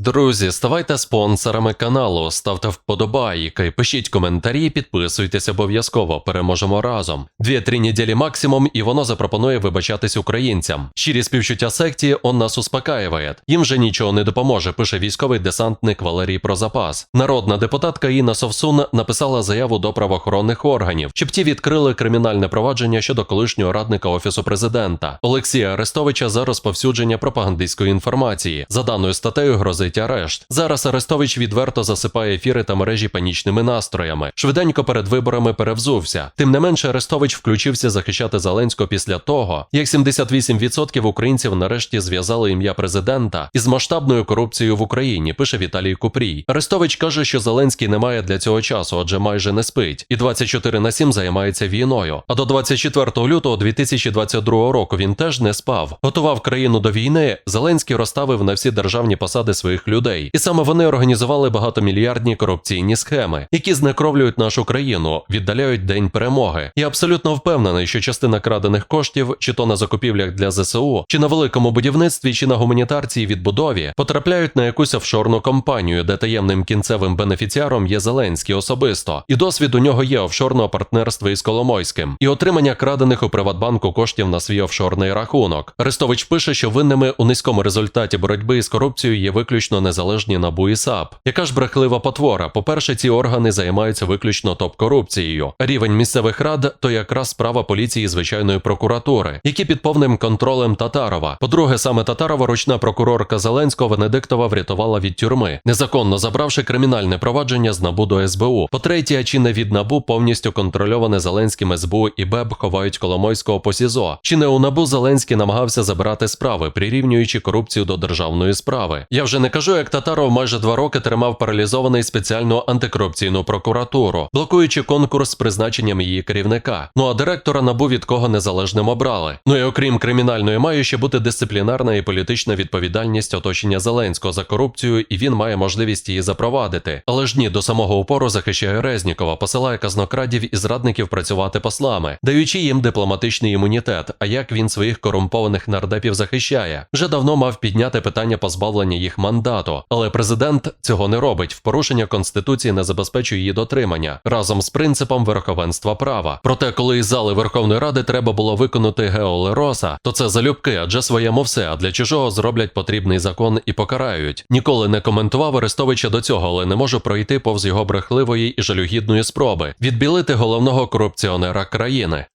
Друзі, ставайте спонсорами каналу, ставте вподобайки, пишіть коментарі, підписуйтесь обов'язково. Переможемо разом. Дві-три неділі максимум, і воно запропонує вибачатись українцям. Щирі співчуття секті он нас успокаює. Їм вже нічого не допоможе, пише військовий десантник Валерій Прозапас. Народна депутатка Інна Совсун написала заяву до правоохоронних органів, щоб ті відкрили кримінальне провадження щодо колишнього радника офісу президента Олексія Арестовича за розповсюдження пропагандистської інформації. За даною статтею грозить арешт. Зараз Арестович відверто засипає ефіри та мережі панічними настроями. Швиденько перед виборами перевзувся. Тим не менше, Арестович включився захищати Зеленського після того, як 78% українців нарешті зв'язали ім'я президента із масштабною корупцією в Україні. Пише Віталій Купрій. Арестович каже, що Зеленський не має для цього часу, адже майже не спить, і 24 на 7 займається війною. А до 24 лютого 2022 року він теж не спав. Готував країну до війни. Зеленський розставив на всі державні посади своїх людей, і саме вони організували багатомільярдні корупційні схеми, які знекровлюють нашу країну, віддаляють день перемоги. Я абсолютно впевнений, що частина крадених коштів, чи то на закупівлях для ЗСУ, чи на великому будівництві, чи на гуманітарції відбудові, потрапляють на якусь офшорну компанію, де таємним кінцевим бенефіціаром є Зеленський особисто, і досвід у нього є офшорного партнерства із Коломойським, і отримання крадених у Приватбанку коштів на свій офшорний рахунок. Арестович пише, що винними у низькому результаті боротьби із корупцією є виключно незалежні НАБУ і САП. Яка ж брехлива потвора? По-перше, ці органи займаються виключно топ-корупцією. Рівень місцевих рад то якраз справа поліції звичайної прокуратури, які під повним контролем Татарова. По-друге, саме Татарова, ручна прокурорка Зеленського Венедиктова врятувала від тюрми, незаконно забравши кримінальне провадження з НАБУ до СБУ. По-третє, чи не від НАБУ повністю контрольоване Зеленським СБУ і БЕБ ховають Коломойського по СІЗО. Чи не у НАБУ Зеленський намагався забирати справи, прирівнюючи корупцію до державної справи? Я вже не кажу, як Татаров майже два роки тримав паралізований спеціальну антикорупційну прокуратуру, блокуючи конкурс з призначенням її керівника. Ну а директора НАБУ від кого незалежним обрали. Ну і окрім кримінальної, має ще бути дисциплінарна і політична відповідальність оточення Зеленського за корупцію, і він має можливість її запровадити. Але ж ні, до самого упору захищає Резнікова, посилає казнокрадів і зрадників працювати послами, даючи їм дипломатичний імунітет. А як він своїх корумпованих нардепів захищає? Вже давно мав підняти питання позбавлення їх мандату, але президент цього не робить. В порушення конституції не забезпечує її дотримання разом з принципом верховенства права. Проте, коли із зали Верховної Ради треба було виконати Геолероса, то це залюбки, адже своєму все, а для чужого зроблять потрібний закон і покарають. Ніколи не коментував Арестовича до цього, але не можу пройти повз його брехливої і жалюгідної спроби відбілити головного корупціонера країни.